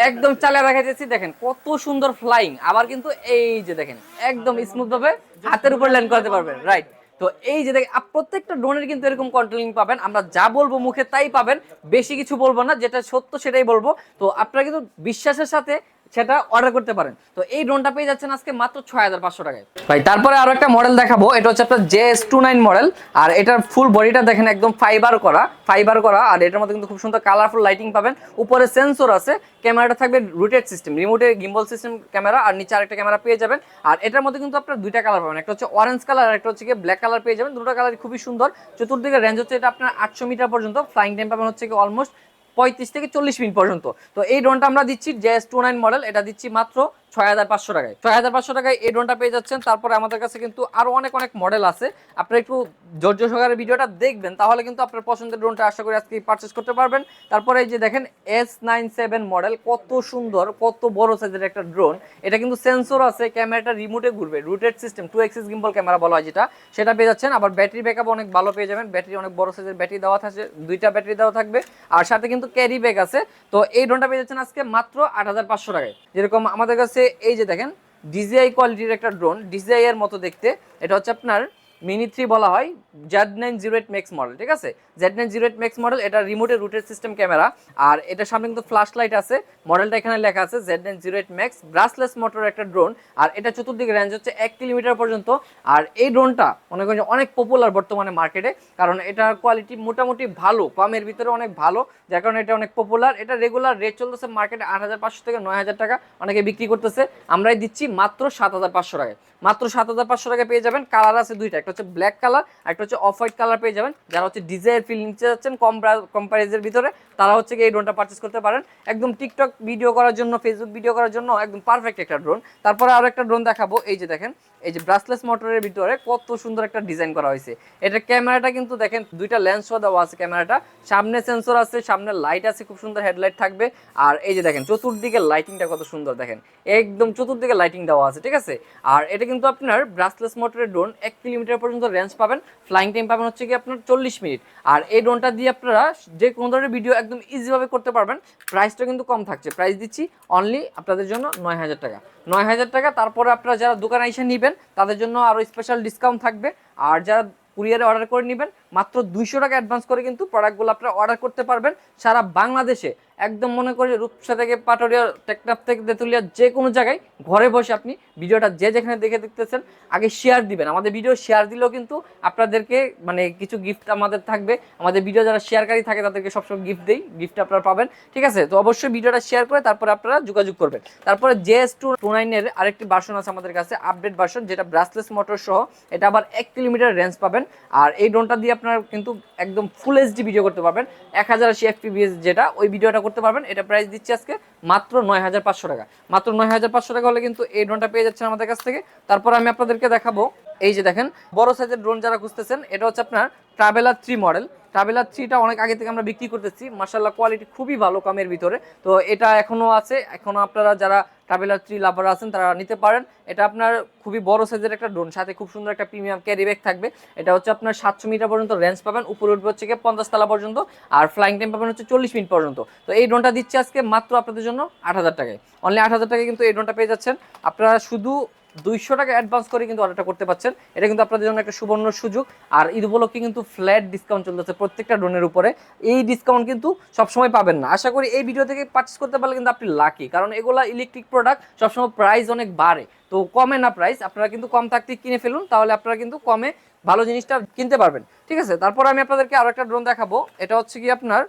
একদম চালিয়ে দেখাইতেছি, দেখেন কত সুন্দর ফ্লাইং আবার কিন্তু এই যে দেখেন, একদম স্মুথ ভাবে হাতের উপর ল্যান্ড করতে পারবেন রাইট তো এই যে দেখেন প্রত্যেকটা ড্রোনের কিন্তু এরকম কন্ট্রোলিং পাবেন। আমরা যা বলব মুখে তাই পাবেন। বেশি কিছু বলব না, যেটা সত্য সেটাই বলব। তো আপনারা কিন্তু বিশ্বাসের সাথে সেটা অর্ডার করতে পারেন। তো এই ড্রোনটা পেয়ে যাচ্ছেন আজকে মাত্র ছয় হাজার পাঁচশো টাকায়। ভাই, তারপরে আরও একটা মডেল দেখাবো। এটা হচ্ছে আপনার J S two nine model আর এটার ফুল বডিটা দেখেন একদম ফাইবার করা ফাইবার করা। আর এটার মধ্যে কিন্তু খুব সুন্দর কালারফুল লাইটিং পাবেন। উপরে সেন্সর আছে ক্যামেরাটা থাকবে রুটেড সিস্টেম রিমোটে গিম্বল সিস্টেম ক্যামেরা আর নিচে আরেকটা ক্যামেরা পেয়ে যাবেন। আর এটার মধ্যে কিন্তু আপনার দুইটা কালার পাবেন, একটা হচ্ছে অরেঞ্জ কালার আর একটা হচ্ছে ব্ল্যাক কালার পেয়ে যাবেন। দুটো কালার খুবই সুন্দর। চতুর্দিকে রেঞ্জ হচ্ছে এটা আপনার আটশো মিটার পর্যন্ত ফ্লাইং টাইম পাবেন হচ্ছে কি অলমোস্ট পঁয়ত্রিশ থেকে চল্লিশ মিনিট পর্যন্ত। তো এই ড্রোনটা আমরা দিচ্ছি জেএস টু নাইন মডেল এটা দিচ্ছি মাত্র ছয় হাজার পাঁচশো টাকায়। ছয় হাজার পাঁচশো টাকায় এই ড্রোনটা পেয়ে যাচ্ছেন। তারপরে আমাদের কাছে কিন্তু আরও অনেক অনেক মডেল আছে। আপনারা একটু ধৈর্য সহকারে ভিডিওটা দেখবেন, তাহলে কিন্তু আপনার পছন্দের ড্রোনটা আশা করি আজকে পারচেস করতে পারবেন। তারপরে এই যে দেখেন এস নাইন সেভেন মডেল কত সুন্দর, কত বড় সাইজের একটা ড্রোন এটা কিন্তু সেন্সর আছে ক্যামেরাটা রিমোটে ঘুরবে routed system two axis gimbal camera বলা হয় যেটা। সেটা পেয়ে যাচ্ছেন। আবার ব্যাটারি ব্যাকআপ অনেক ভালো পেয়ে যাবেন। ব্যাটারি অনেক বড় সাইজের ব্যাটারি দেওয়া থাকে দুইটা ব্যাটারি দেওয়া থাকবে। আর সাথে কিন্তু ক্যারি ব্যাগ আছে। তো এই ড্রোনটা পেয়ে যাচ্ছেন আজকে মাত্র আট হাজার পাঁচশো টাকায়। যেরকম আমাদের কাছে এই যে দেখেন ডিজিআই কোয়ালিটির একটা ড্রোন ডিজিআই এর মতো দেখতে। এটা হচ্ছে আপনার মিনি থ্রি বলা হয় Z nine zero eight max model ঠিক আছে? Z nine zero eight max model এটা রিমোটের রুটের সিস্টেম ক্যামেরা আর এটা সামনে কিন্তু ফ্ল্যাশ লাইট আছে মডেলটা এখানে লেখা আছে Z nine zero eight max brushless motor একটা ড্রোন আর এটা চতুর্দিকে রেঞ্জ হচ্ছে এক কিলোমিটার পর্যন্ত, আর এই ড্রোনটা মনে করেন অনেক পপুলার বর্তমানে মার্কেটে কারণ এটার কোয়ালিটি মোটামুটি ভালো, কমের ভিতরে অনেক ভালো, যার কারণে এটা অনেক পপুলার এটা রেগুলার রেট চলতেছে মার্কেটে আট হাজার পাঁচশো থেকে নয় হাজার টাকা, অনেকে বিক্রি করতেছে, আমরাই দিচ্ছি মাত্র সাত হাজার পাঁচশো টাকায়, মাত্র সাত হাজার পাঁচশো টাকা পেয়ে যাবেন কালার আছে দুইটা একটা হচ্ছে ব্ল্যাক কালার একটা হচ্ছে অফ হোয়াইট কালার পেয়ে যাবেন। যারা হচ্ছে ডিজাইন ফিল নিতে যাচ্ছেন কম কম প্রাইসের ভিতরে, তারা হচ্ছে এই ড্রোনটা পারচেস করতে পারেন। একদম টিকটক ভিডিও করার জন্য ফেসবুক ভিডিও করার জন্য একদম পারফেক্ট একটা ড্রোন তারপরে আরও একটা ড্রোন দেখাবো। এই যে দেখেন এই যে ব্রাসলেস মোটরের ভিতরে কত সুন্দর একটা ডিজাইন করা হয়েছে। এটা ক্যামেরাটা কিন্তু দেখেন, দুইটা লেন্স দেওয়া আছে ক্যামেরাটা। সামনে সেন্সর আছে, সামনে লাইট আছে, খুব সুন্দর হেডলাইট থাকবে। আর এই যে দেখেন, চতুর্দিকে লাইটিংটা কত সুন্দর দেখেন। একদম চতুর্দিকে লাইটিং দেওয়া আছে, ঠিক আছে? আর এটা কিন্তু আপনার ব্রাসলেস মোটরের ড্রোন এক কিলোমিটার পর্যন্ত রেঞ্জ পাবেন। ফ্লাইং টাইম পাবেন হচ্ছে কি আপনার চল্লিশ মিনিট। আর এই ড্রোনটা দিয়ে আপনারা যে কোনো ধরনের ভিডিও একদম ইজিভাবে করতে পারবেন। প্রাইসটা কিন্তু কম থাকছে। প্রাইস দিচ্ছি অনলি আপনাদের জন্য নয় হাজার টাকা। নয় হাজার টাকা, তারপরে আপনারা যারা দোকানে এসে নেবেন তাদের জন্য আরও স্পেশাল ডিসকাউন্ট থাকবে। আর যারা কুরিয়ারে অর্ডার করে নেবেন, মাত্র দুইশো টাকা অ্যাডভান্স করে কিন্তু প্রোডাক্টগুলো আপনারা অর্ডার করতে পারবেন সারা বাংলাদেশে। একদম মনে করি রূপসা থেকে পাটরিয়া টেকনাফ থেকে তেঁতুলিয়া যে কোনো জায়গায় ঘরে বসে আপনি ভিডিওটা যে যেখানে দেখে দেখতেছেন, আগে শেয়ার দিবেন। আমাদের ভিডিও শেয়ার দিলেও কিন্তু আপনাদেরকে মানে কিছু গিফট আমাদের থাকবে। আমাদের ভিডিও যারা শেয়ারকারী থাকে, তাদেরকে সবসময় গিফট দেই। গিফট আপনারা পাবেন। ঠিক আছে? তো অবশ্যই ভিডিওটা শেয়ার করে তারপরে আপনারা যোগাযোগ করবেন। তারপরে জেএস টু টু নাইনের আরেকটি ভার্সন আছে আমাদের কাছে আপডেট ভার্সন যেটা ব্রাসলেস মোটর সহ। এটা আবার এক কিলোমিটার রেঞ্জ পাবেন। আর এই ড্রোনটা দিয়ে আপনারা কিন্তু একদম ফুল এইচডি ভিডিও করতে পারবেন। এক হাজার আশি এফপিবিএস যেটা, ওই ভিডিওটা করতে পারবেন। এটা প্রাইস দিচ্ছি আজকে মাত্র নয় হাজার পাঁচশো টাকা। মাত্র নয় হাজার পাঁচশো টাকা হলে কিন্তু এই ড্রোনটা পেয়ে যাচ্ছেন আমাদের কাছ থেকে। তারপর আমি আপনাদেরকে দেখাবো, এই যে দেখেন, বড় সাইজের ড্রোন যারা খুঁজতেছেন, এটা হচ্ছে আপনার ট্রাভেলার থ্রি মডেল ট্রাভেলার থ্রিটা অনেক আগে থেকে আমরা বিক্রি করতেছি। মার্শাল্লাহ কোয়ালিটি খুবই ভালো কমের ভিতরে। তো এটা এখনও আছে। এখনও আপনারা যারা ট্রাভেলার থ্রি লাভার আছেন, তারা নিতে পারেন। এটা আপনার খুবই বড় সাইজের একটা ড্রোন সাথে খুব সুন্দর একটা প্রিমিয়াম ক্যারি ব্যাগ থাকবে। এটা হচ্ছে আপনার সাতশো মিটার পর্যন্ত রেঞ্জ পাবেন, উপরে উঠবে হচ্ছে পঞ্চাশ তালা পর্যন্ত, আর ফ্লাইং টাইম পাবেন হচ্ছে চল্লিশ মিনিট পর্যন্ত। তো এই ড্রোনটা দিচ্ছে আজকে মাত্র আপনাদের জন্য আট হাজার টাকায়। অনলি আট হাজার টাকায় কিন্তু এই ড্রোনটা পেয়ে যাচ্ছেন। আপনারা শুধু দুইশো টাকা অ্যাডভান্স করে কিন্তু অর্ডারটা করতে পারছেন এটা কিন্তু আপনাদের জন্য একটা সুবর্ণ সুযোগ। আর ঈদ উপলক্ষে কিন্তু ফ্ল্যাট ডিসকাউন্ট চলতেছে প্রত্যেকটা ড্রোনের উপরে। এই ডিসকাউন্ট কিন্তু সবসময় পাবেন না। আশা করি এই ভিডিও থেকে পার্চেস করতে পারলে কিন্তু আপনি লাকি কারণ এগুলা ইলেকট্রিক প্রোডাক্ট সবসময় প্রাইস অনেক বাড়ে। তো কমে না প্রাইস আপনারা কিন্তু কম থাকতে কিনে ফেলুন, তাহলে আপনারা কিন্তু কমে ভালো জিনিসটা কিনতে পারবেন। ঠিক আছে? তারপর আমি আপনাদেরকে আরও একটা ড্রোন দেখাবো। এটা হচ্ছে কি আপনার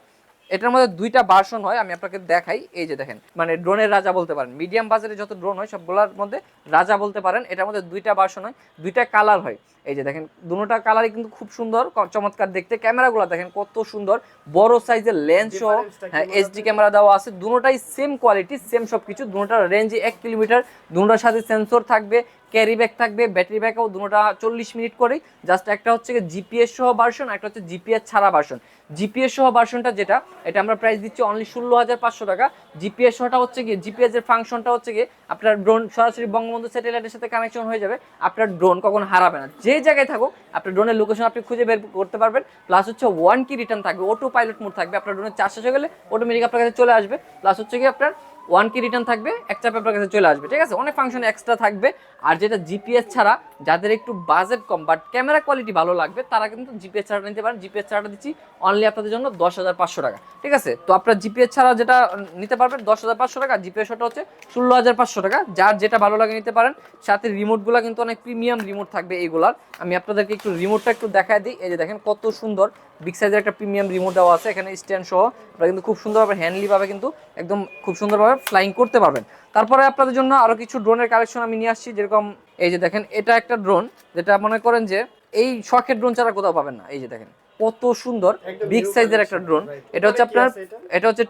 এটার মধ্যে দুইটা ভার্সন হয় আমি আপনাকে দেখাই। এই যে দেখেন মানে ড্রোনের রাজা বলতে পারেন। মিডিয়াম বাজারে যত ড্রোন হয় সবগুলোর মধ্যে রাজা বলতে পারেন। এটার মধ্যে দুইটা ভার্সন হয় দুইটা কালার হয়। এই যে দেখেন দুটোটা কালারই কিন্তু খুব সুন্দর চমৎকার দেখতে। ক্যামেরাগুলো দেখেন কত সুন্দর। বড় সাইজের লেন্স সহ হ্যাঁ এইচডি ক্যামেরা দেওয়া আছে। দুটোটাই সেম কোয়ালিটি সেম সব কিছু দুটোটার রেঞ্জ এক কিলোমিটার দুটোটার সাথে সেন্সর থাকবে। ক্যারি ব্যাগ থাকবে, ব্যাটারি ব্যাকআপ দুটোটা চল্লিশ মিনিট করেই। জাস্ট একটা হচ্ছে জিপিএস সহ ভার্সন একটা হচ্ছে জিপিএস ছাড়া ভার্সন জিপিএস সহ ভার্সনটা যেটা, এটা আমরা প্রাইস দিচ্ছি অনলি ষোলো হাজার পাঁচশো টাকা। জিপিএস সহটা হচ্ছে গিয়ে, জিপিএস এর ফাংশনটা হচ্ছে গিয়ে, আপনার ড্রোন সরাসরি বঙ্গবন্ধু স্যাটেলাইটের সাথে কানেকশন হয়ে যাবে। আপনার ড্রোন কখন হারাবে না। যে জায়গায় থাকুক, আপনার ড্রোনের লোকেশন আপনি খুঁজে বের করতে পারবেন। প্লাস হচ্ছে ওয়ান কি রিটার্ন থাকবে অটো পাইলট মোড থাকবে। আপনার ড্রোনের চার্জ হয়ে গেলে অটোমেটিক আপনার কাছে চলে আসবে। প্লাস হচ্ছে গিয়ে আপনার ওয়ান কি রিটার্ন থাকবে এক চাপে আপনার কাছে চলে আসবে, ঠিক আছে? অনেক ফাংশন এক্সট্রা থাকবে, আর যেটা জিপিএস ছাড়া, যাদের একটু বাজেট কম বাট ক্যামেরা কোয়ালিটি ভালো লাগবে, তারা কিন্তু জিপিএস ছাড়াটা নিতে পারেন। জিপিএস ছাড়াটা দিচ্ছি অনলি আপনাদের জন্য দশ হাজার পাঁচশো টাকা, ঠিক আছে? তো আপনার জিপিএস ছাড়া যেটা নিতে পারবেন দশ হাজার পাঁচশো টাকা জিপিএস ওটা হচ্ছে ষোলো হাজার পাঁচশো টাকা। যার যেটা ভালো লাগে নিতে পারেন, সাথে রিমোটগুলো কিন্তু অনেক প্রিমিয়াম রিমোট থাকবে এইগুলার। আমি আপনাদেরকে একটু রিমোটটা একটু দেখায় দিই, এই যে দেখেন কত সুন্দর বিগ সাইজের একটা প্রিমিয়াম রিমোট দেওয়া আছে এখানে স্ট্যান্ড সহ। আপনারা কিন্তু খুব সুন্দরভাবে হ্যান্ডলি ভাবে কিন্তু একদম খুব সুন্দরভাবে ফ্লাইং করতে পারবেন। তারপরে আপনাদের জন্য আরও কিছু ড্রোনের কালেকশন আমি নিয়ে আসছি যেরকম এই যে দেখেন এটা একটা ড্রোন যেটা মনে করেন যে এই শখের ড্রোন ছাড়া কোথাও পাবেন না। এই যে দেখেন কত সুন্দর বিগ সাইজের একটা ড্রোন এটা হচ্ছে আপনার? এটা? হচ্ছে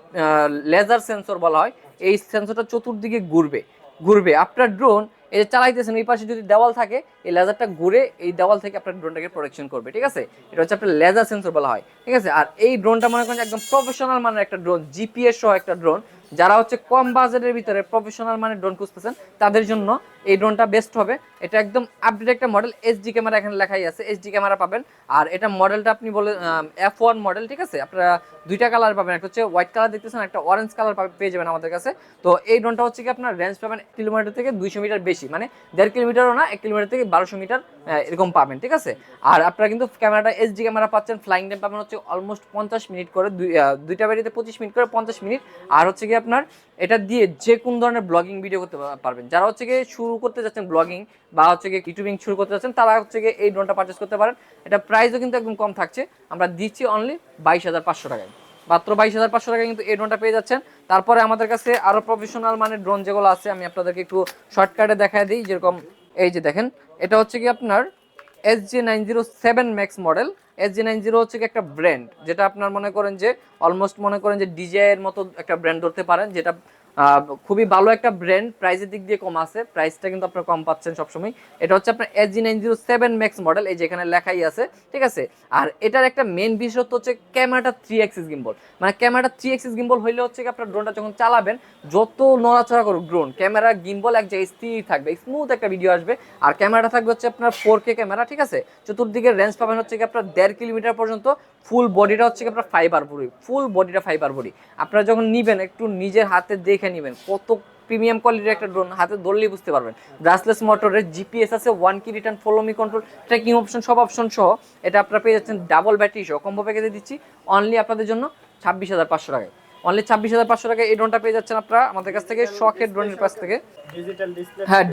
লেজার সেন্সর বলা হয়। এই সেন্সরটা চতুর্দিকে ঘুরবে। ঘুরবে। আপনার ড্রোন এই যে চালাইতেছেন এই পাশে যদি দেওয়াল থাকে, এই লেজারটা ঘুরে এই দেওয়াল থেকে আপনার ড্রোনটাকে প্রোটেকশন করবে, ঠিক আছে? এটা হচ্ছে আপনার লেজার সেন্সর বলা হয়, ঠিক আছে? আর এই ড্রোনটা মনে করেন একদম প্রফেশনাল মানের একটা ড্রোন জিপিএস সহ একটা ড্রোন যারা হচ্ছে কম বাজেটের ভিতরে প্রফেশনাল মানের ড্রোন খুঁজতেছেন, তাদের জন্য এই ড্রোনটা বেস্ট হবে। এটা একদম আপডেট একটা মডেল এইচডি ক্যামেরা এখানে লেখাই আছে এইচডি ক্যামেরা পাবেন। আর এটা মডেলটা আপনি বলে এফ ওয়ান মডেল ঠিক আছে? আপনারা দুইটা কালার পাবেন, একটা হচ্ছে হোয়াইট কালার দেখতেছেন একটা অরেঞ্জ কালার পেয়ে যাবেন আমাদের কাছে। তো এই ড্রোনটা হচ্ছে কি আপনার রেঞ্জ পাবেন কিলোমিটার থেকে দুইশো মিটার বেশি মানে দেড় কিলোমিটারও না, এক কিলোমিটার থেকে বারোশো মিটার এরকম পাবেন, ঠিক আছে? আর আপনারা কিন্তু ক্যামেরাটা এইচডি ক্যামেরা পাচ্ছেন ফ্লাইং টাইম পাবেন হচ্ছে অলমোস্ট পঞ্চাশ মিনিট করে, দুই দুইটা ব্যাটারিতে পঁচিশ মিনিট করে পঞ্চাশ মিনিট আর হচ্ছে কি আপনার এটা দিয়ে যে কোন ধরনের ব্লগিং ভিডিও করতে পারবেন। যারা হচ্ছে গিয়ে শুরু করতে যাচ্ছেন ব্লগিং বা হচ্ছে গিয়ে ইউটিউবিং শুরু করতে যাচ্ছেন, তারা হচ্ছে গিয়ে এই ড্রোনটা পারচেস করতে পারেন। এটা প্রাইসও কিন্তু একদম কম থাকছে। আমরা দিচ্ছি অনলি বাইশ হাজার পাঁচশো টাকায়। মাত্র বাইশ হাজার পাঁচশো টাকায় কিন্তু এই ড্রোনটা পেয়ে যাচ্ছেন। তারপরে আমাদের কাছে আরও প্রফেশনাল মানে ড্রোন যেগুলো আছে, আমি আপনাদেরকে একটু শর্টকাটে দেখায় দিই, যেরকম এই যে দেখেন, এটা হচ্ছে কি আপনার S G nine zero seven max model S G nine zero হচ্ছে একটা ব্র্যান্ড যেটা আপনার মনে করেন যে অলমোস্ট মনে করেন যে ডিজে এর মতো একটা ব্র্যান্ড ধরতে পারেন, যেটা খুবই ভালো একটা ব্র্যান্ড প্রাইসের দিক দিয়ে কম আছে প্রাইসটা কিন্তু আপনার কম পাচ্ছেন সবসময় এটা হচ্ছে আপনার S G nine zero seven max model এই যেখানে লেখাই আছে, ঠিক আছে? আর এটার একটা মেন বিশেষত্ব হচ্ছে ক্যামেরাটা থ্রি এক্সিস গিম্বল মানে ক্যামেরাটা থ্রি এক্সিস গিম্বল হইলে হচ্ছে কি আপনার ড্রোনটা যখন চালাবেন, যত নড়াচড়া করুক ড্রোন ক্যামেরা গিম্বল এক জায়গায় স্থির থাকবে স্মুথ একটা ভিডিও আসবে, আর ক্যামেরাটা থাকবে হচ্ছে আপনার ফোর কে ক্যামেরা ঠিক আছে? চতুর্দিকে রেঞ্জ পাবেন হচ্ছে কি আপনার দেড় কিলোমিটার পর্যন্ত ফুল বডিটা হচ্ছে কি আপনার ফাইবার বডি ফুল বডিটা ফাইবার বডি আপনারা যখন নিবেন, একটু নিজের হাতে দেখে নেবেন। কত প্রিমিয়াম কোয়ালিটির একটা ড্রোন হাতে ধরলেই বুঝতে পারবেন। ব্রাসলেস মোটরের জিপিএস আছে one key return follow me control tracking option সব অপশন সহ এটা আপনারা পেয়ে যাচ্ছেন ডাবল ব্যাটারি সহ। কম্বো প্যাকেজে দিচ্ছি অনলি আপনাদের জন্য ছাব্বিশ হাজার পাঁচশো টাকায়। অনলি ছাব্বিশ হাজার পাঁচশো টাকা এই ড্রোনটা পেয়ে যাচ্ছেন আপনারা। আমাদের কাছ থেকে শখের ড্রোনের কাছ থেকে। হ্যাঁ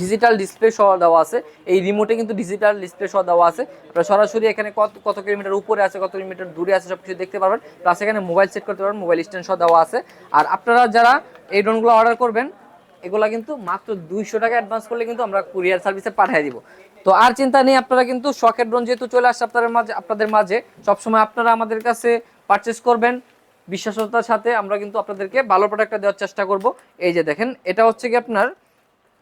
ডিজিটাল ডিসপ্লে সহ দেওয়া আছে। এই রিমোটে কিন্তু ডিজিটাল ডিসপ্লে সহ দেওয়া আছে। আপনারা সরাসরি এখানে কত কত কিলোমিটার উপরে আছে কত কিলোমিটার দূরে আছে সব কিছু দেখতে পারবেন। প্লাস এখানে মোবাইল সেট করতে পারবেন মোবাইল স্ট্যান্ড সহ দেওয়া আছে। আর আপনারা যারা এই ড্রোনগুলো অর্ডার করবেন এগুলা কিন্তু মাত্র দুইশো টাকা অ্যাডভান্স করলে কিন্তু আমরা কুরিয়ার সার্ভিসে পাঠিয়ে দিব। তো আর চিন্তা নেই আপনারা কিন্তু শখের ড্রোন যেহেতু চলে আসছে আপনাদের মাঝে আপনাদের মাঝে সবসময় আপনারা আমাদের কাছে পারচেস করবেন। বিশ্বাসতার সাথে আমরা কিন্তু আপনাদেরকে ভালো প্রোডাক্টটা দেওয়ার চেষ্টা করব। এই যে দেখেন, এটা হচ্ছে কি আপনার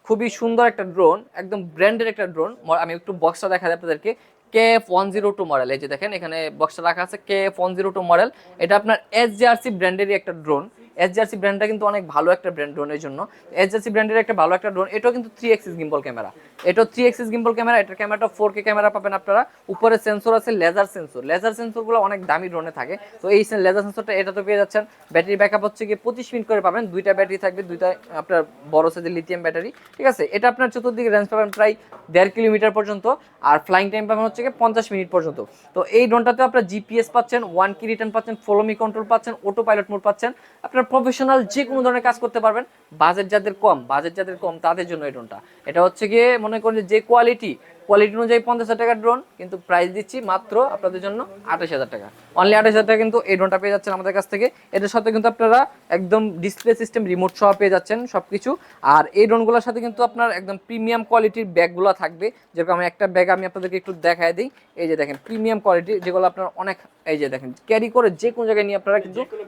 খুবই সুন্দর একটা ড্রোন একদম ব্র্যান্ডের একটা ড্রোন আমি একটু বক্সটা দেখা যায় আপনাদেরকে। K F one zero two model এই যে দেখেন, এখানে বক্সটা রাখা আছে K F one zero two model এটা আপনার এস জিআরসি ব্র্যান্ডেরই একটা ড্রোন এস জিআরসি ব্র্যান্ডটা কিন্তু অনেক ভালো একটা ব্র্যান্ড ড্রোনের জন্য। এস জিআরসি ব্র্যান্ডের একটা ভালো একটা ড্রোন এটাও কিন্তু থ্রি এক্সিস গিম্বল ক্যামেরা এটাও থ্রি এক্সিস গিম্বল ক্যামেরা এটার ক্যামেরাটা ফোর কে ক্যামেরা পাবেন আপনারা। উপরে সেন্সর আছে লেজার সেন্সর লেজার সেন্সরগুলো অনেক দামি ড্রোনে থাকে। তো এই লেজার সেন্সরটা এটা তো পেয়ে যাচ্ছেন। ব্যাটারি ব্যাকআপ হচ্ছে কি পঁচিশ মিনিট করে পাবেন। দুইটা ব্যাটারি থাকবে, দুইটা আপনার বড় সাইজের লিথিয়াম ব্যাটারি ঠিক আছে? এটা আপনার চতুর্দিকে রেঞ্জ পাবেন প্রায় দেড় কিলোমিটার পর্যন্ত। আর ফ্লাইং টাইম পাবেন হচ্ছে কি পঞ্চাশ মিনিট পর্যন্ত। তো এই ড্রোনটাতে আপনার জিপিএস পাচ্ছেন ওয়ান কি রিটার্ন পাচ্ছেন ফলোমি কন্ট্রোল পাচ্ছেন অটো পাইলট মোড পাচ্ছেন। আপনার প্রফেশনাল যে কোনো ধরনের কাজ করতে পারবেন। বাজেট যাদের কম বাজেট যাদের কম, তাদের জন্য এই ড্রোনটা এটা হচ্ছে গিয়ে মনে করেন যে কোয়ালিটি কোয়ালিটি অনুযায়ী পঞ্চাশ হাজার টাকার ড্রোন কিন্তু প্রাইস দিচ্ছি মাত্র আপনাদের জন্য আঠাশ হাজার টাকা। অনলি আঠাশ হাজার টাকা কিন্তু এই ড্রোনটা পেয়ে যাচ্ছেন আমাদের কাছ থেকে। এটার সাথে কিন্তু আপনারা একদম ডিসপ্লে সিস্টেম রিমোট সহ পেয়ে যাচ্ছেন সব কিছু আর এই ড্রোনগুলোর সাথে কিন্তু আপনার একদম প্রিমিয়াম কোয়ালিটির ব্যাগগুলো থাকবে। যেরকম আমি একটা ব্যাগ আমি আপনাদেরকে একটু দেখায় দিই। এই যে দেখেন প্রিমিয়াম কোয়ালিটি যেগুলো আপনার অনেক এই যে দেখেন ক্যারি করে যে কোনো জায়গায় নিয়ে আপনারা কিন্তু কোনো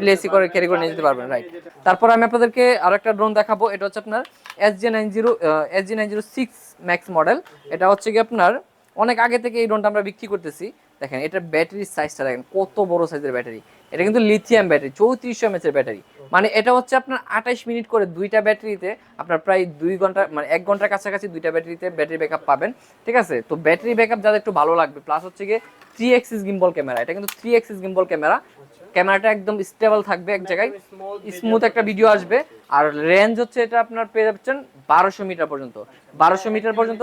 প্লেসে করে ক্যারি করে নিয়ে যেতে পারবেন রাইট তারপর আমি আপনাদেরকে আরেকটা ড্রোন দেখাবো। এটা হচ্ছে আপনার S G nine zero S G nine zero six max model এটা হচ্ছে কি আপনার অনেক আগে থেকে এই ড্রোনটা আমরা বিক্রি করতেছি। দেখেন এটার ব্যাটারির সাইজটা দেখেন কত বড় সাইজের ব্যাটারি এটা কিন্তু লিথিয়াম ব্যাটারি চৌত্রিশশো এমএচ এর ব্যাটারি মানে এটা হচ্ছে আপনার আঠাইশ মিনিট করে দুইটা ব্যাটারিতে আপনার প্রায় দুই ঘণ্টা মানে এক ঘণ্টার কাছাকাছি দুইটা ব্যাটারিতে ব্যাটারি ব্যাকআপ পাবেন ঠিক আছে? তো ব্যাটারি ব্যাকআপ যাদের একটু ভালো লাগবে প্লাস হচ্ছে গিয়ে থ্রি এক্সিস গিম্বল ক্যামেরা এটা কিন্তু থ্রি এক্সিস গিম্বল ক্যামেরা ক্যামেরাটা একদম স্টেবল থাকবে এক জায়গায়। স্মুথ একটা ভিডিও আসবে। আর রেঞ্জ হচ্ছে এটা আপনার পেয়ে যাচ্ছেন বারোশো মিটার পর্যন্ত। বারোশো মিটার পর্যন্ত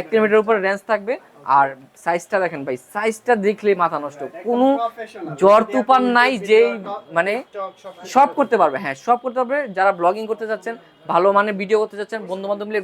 এক কিলোমিটার উপরে রেঞ্জ থাকবে। আর সাইজটা দেখেন ভাই সাইজটা দেখলেই মাথা নষ্ট। কোনো জ্বর, তুফান নাই, যেই মানে সব করতে পারবে। হ্যাঁ সব করতে পারবে। যারা ব্লগিং করতে যাচ্ছেন, ভালো মানে ভিডিও করতে যাচ্ছেন বন্ধু বান্ধব মিলে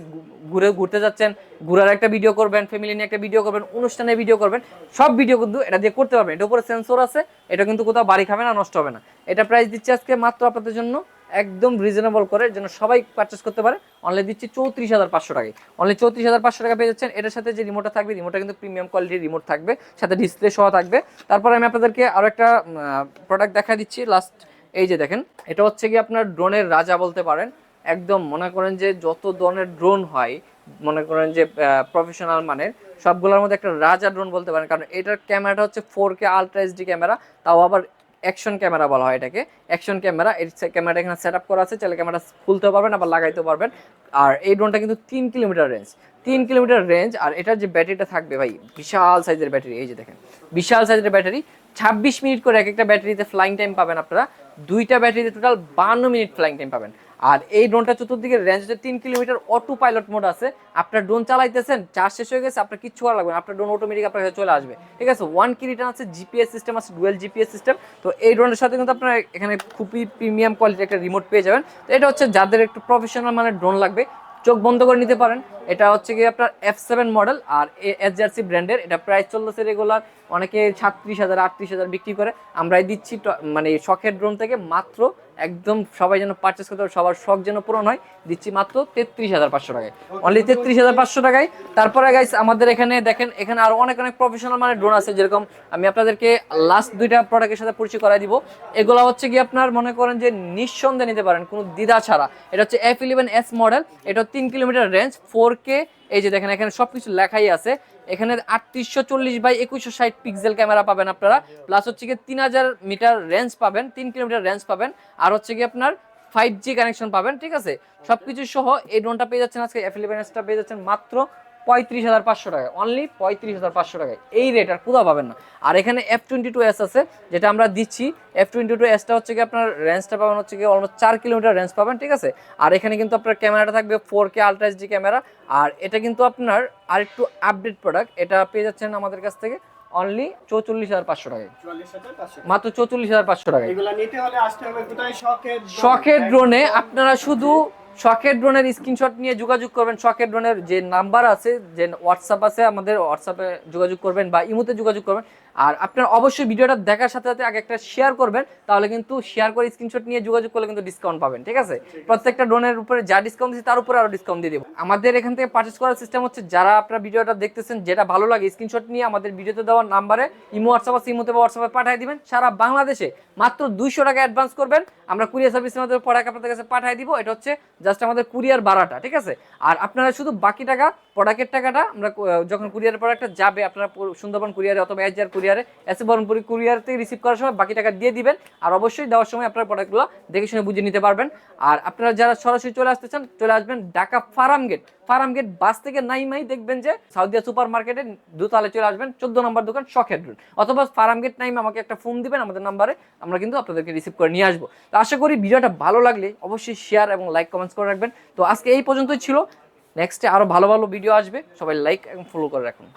ঘুরে ঘুরতে যাচ্ছেন, ঘুরার একটা ভিডিও করবেন ফ্যামিলি নিয়ে একটা ভিডিও করবেন অনুষ্ঠানে ভিডিও করবেন, সব ভিডিও কিন্তু এটা দিয়ে করতে পারবেন। এটার উপরে সেন্সর আছে, এটা কিন্তু কোথাও বাড়ি খাবে না, নষ্ট হবে না। এটা প্রাইস দিচ্ছে আজকে মাত্র আপনাদের জন্য একদম রিজনেবল করে, যেন সবাই পারচেস করতে পারে। অনলাইন দিচ্ছি চৌত্রিশ হাজার পাঁচশো টাকায়। অনলাইন চৌত্রিশ হাজার পাঁচশো টাকা পেয়ে যাচ্ছেন। এটার সাথে যে রিমোটটা থাকবে রিমোটটা কিন্তু প্রিমিয়াম কোয়ালিটির রিমোট থাকবে। সাথে ডিসপ্লে সহ থাকবে। তারপরে আমি আপনাদেরকে আরও একটা প্রোডাক্ট দেখা দিচ্ছি। লাস্ট এই যে দেখেন, এটা হচ্ছে কি আপনার ড্রোনের রাজা বলতে পারেন। একদম মনে করেন যে যত ধরনের ড্রোন হয়, মনে করেন যে প্রফেশনাল মানের, সবগুলোর মধ্যে একটা রাজা ড্রোন বলতে পারেন। কারণ এটার ক্যামেরাটা হচ্ছে four K ultra HD camera তাও আবার অ্যাকশন ক্যামেরা বলা হয় এটাকে। অ্যাকশন ক্যামেরা, এর ক্যামেরাটা এখানে সেট আপ করা আছে, চাইলে ক্যামেরা খুলতেও পারবেন, আবার লাগাইতে পারবেন। আর এই ড্রোনটা কিন্তু তিন কিলোমিটার রেঞ্জ তিন কিলোমিটার রেঞ্জ আর এটার যে ব্যাটারিটা থাকবে ভাই, বিশাল সাইজের ব্যাটারি, এই যে দেখেন। বিশাল সাইজের ব্যাটারি, ছাব্বিশ মিনিট করে এক একটা ব্যাটারিতে ফ্লাইং টাইম পাবেন আপনারা। দুইটা ব্যাটারিতে টোটাল বান্ন মিনিট ফ্লাইং টাইম পাবেন। আর এই ড্রোনটা চতুর্দিকে রেঞ্জ হচ্ছে তিন কিলোমিটার অটো পাইলট মোড আছে। আপনার ড্রোন চালাইতেছেন চার্জ শেষ হয়ে গেছে, আপনার কিচ্ছু করা লাগবে না। আপনার ড্রোন অটোমেটিক আপনার কাছে চলে আসবে। ঠিক আছে? ওয়ান কি রিটার্ন আছে জিপিএস সিস্টেম আছে ডুয়েল জিপিএস সিস্টেম তো এই ড্রোনের সাথে কিন্তু আপনার এখানে খুবই প্রিমিয়াম কোয়ালিটির একটা রিমোট পেয়ে যাবেন। তো এটা হচ্ছে যাদের একটু প্রফেশনাল মানে ড্রোন লাগবে, চোখ বন্ধ করে নিতে পারেন। এটা হচ্ছে কি আপনার এফ সেভেন মডেল আর এস জার্সি ব্র্যান্ডের এটা প্রাইস চলতেছে রেগুলার অনেকে সাতত্রিশ হাজার, আটত্রিশ হাজার বিক্রি করে। আমরাই দিচ্ছি মানে শখের ড্রোন থেকে মাত্র একদম সবাই যেন পারচেস করতে সবার শখ যেন পূরণ হয়, দিচ্ছি মাত্র তেত্রিশ হাজার পাঁচশো টাকায়। অনলি তেত্রিশ হাজার পাঁচশো টাকায়। তারপরে গাইস আমাদের এখানে দেখেন, এখানে আরও অনেক অনেক প্রফেশনাল মানে ড্রোন আছে, যেরকম আমি আপনাদেরকে লাস্ট দুইটা প্রোডাক্টের সাথে পরিচয় করাই দিব। এগুলো হচ্ছে কি আপনার মনে করেন যে নিঃসন্দেহে নিতে পারেন, কোনো দ্বিধা ছাড়া। এটা হচ্ছে এফ ইলেভেন এস মডেল এটা তিন কিলোমিটার রেঞ্জ ফোর কে এই যে দেখেন, এখানে সবকিছু লেখাই আছে। এখানে আটত্রিশশো চল্লিশ বাই একুশশো ষাট পিক্সেল ক্যামেরা পাবেন আপনারা। প্লাস হচ্ছে কি তিন হাজার মিটার রেঞ্জ পাবেন, তিন কিলোমিটার রেঞ্জ পাবেন। আর হচ্ছে কি আপনার ফাইভ জি কানেকশন পাবেন, ঠিক আছে? সবকিছু সহ এই ড্রোনটা পেয়ে যাচ্ছেন আজকে অ্যাফিলিভেন্সটা পেয়ে যাচ্ছেন মাত্র পঁয়ত্রিশ হাজার পাঁচশো টাকায় অনলি পঁয়ত্রিশ হাজার পাঁচশো টাকায়। এই রেট আর কোথাও পাবেন না। আর এখানে এফ টোয়েন্টি টু এস আছে যেটা আমরা দিচ্ছি। এফ টোয়েন্টি টু এসটা হচ্ছে কি আপনার রেঞ্জটা পাবেন হচ্ছে কি অলমোস্ট চার কিলোমিটার রেঞ্জ পাবেন ঠিক আছে? আর এখানে কিন্তু আপনার ক্যামেরাটা থাকবে four K ultra HD camera. আর এটা কিন্তু আপনার আরেকটু আপডেট প্রোডাক্ট এটা পেয়ে যাচ্ছেন আমাদের কাছ থেকে অনলি চৌচল্লিশ হাজার পাঁচশো টাকায়। মাত্র চৌচল্লিশ হাজার পাঁচশো টাকায়। শখের ড্রোনে আপনারা শুধু শখের ড্রোনের স্ক্রিনশট নিয়ে যোগাযোগ করবেন। শখের ড্রোনের যে নাম্বার আছে, যে হোয়াটসঅ্যাপ আছে, আমাদের হোয়াটসঅ্যাপে যোগাযোগ করবেন বা ইমোতে যোগাযোগ করবেন। আর আপনার অবশ্যই ভিডিওটা দেখার সাথে সাথে আগে একটা শেয়ার করবেন তাহলে কিন্তু শেয়ার করে স্ক্রিনশট নিয়ে যোগাযোগ করলে কিন্তু ডিসকাউন্ট পাবেন ঠিক আছে? প্রত্যেকটা ড্রোনের উপরে যা ডিসকাউন্ট দিচ্ছি তার উপরে আরও ডিসকাউন্ট দিয়ে দেবো। আমাদের এখান থেকে পারচেস করার সিস্টেম হচ্ছে যারা আপনার ভিডিওটা দেখতেছেন যেটা ভালো লাগে স্ক্রিনশট নিয়ে আমাদের ভিডিওতে দেওয়ার নাম্বারে ইমো হোয়াটসঅ্যাপ আছে ইমোতে বা হোয়াটসঅ্যাপে পাঠিয়ে দিবেন। সারা বাংলাদেশে মাত্র দুইশো টাকা অ্যাডভান্স করবেন। আমরা কুরিয়ার সার্ভিসের মধ্যে প্রোডাক্ট আপনাদের কাছে পাঠিয়ে দিব। এটা হচ্ছে জাস্ট আমাদের কুরিয়ার ভাড়াটা ঠিক আছে? আর আপনারা শুধু বাকি টাকা প্রোডাক্টের টাকাটা আমরা যখন কুরিয়ার প্রোডাক্টটা যাবে আপনারা সুন্দরবন কুরিয়ারে অথবা এজার কুরিয়ারে এসে বরণপুরি কুরিয়ার থেকে রিসিভ করার সময় বাকি টাকা দিয়ে দিবেন। আর অবশ্যই দেওয়ার সময় আপনার প্রোডাক্টগুলো দেখে শুনে বুঝে নিতে পারবেন। আর আপনারা যারা সরাসরি চলে আসতে চান, চলে আসবেন Dhaka Farmgate Farmgate bus থেকে নাইমাই দেখবেন যে সাউদিয়া সুপার মার্কেটে দুতালে চলে আসবেন, চোদ্দ নম্বর দোকান শখের ড্রোন অথবা ফার্ম গেট নাইমে আমাকে একটা ফোন দিবেন আমাদের নাম্বারে আমরা কিন্তু আপনাদেরকে রিসিভ করে নিয়ে আসব। তো আশা করি ভিডিওটা ভালো লাগলে অবশ্যই শেয়ার এবং লাইক কমেন্টস করে রাখবেন। তো আজকে এই পর্যন্তই ছিল। নেক্সটে আরও ভালো ভালো ভিডিও আসবে। সবাই লাইক এবং ফলো করে রাখুন।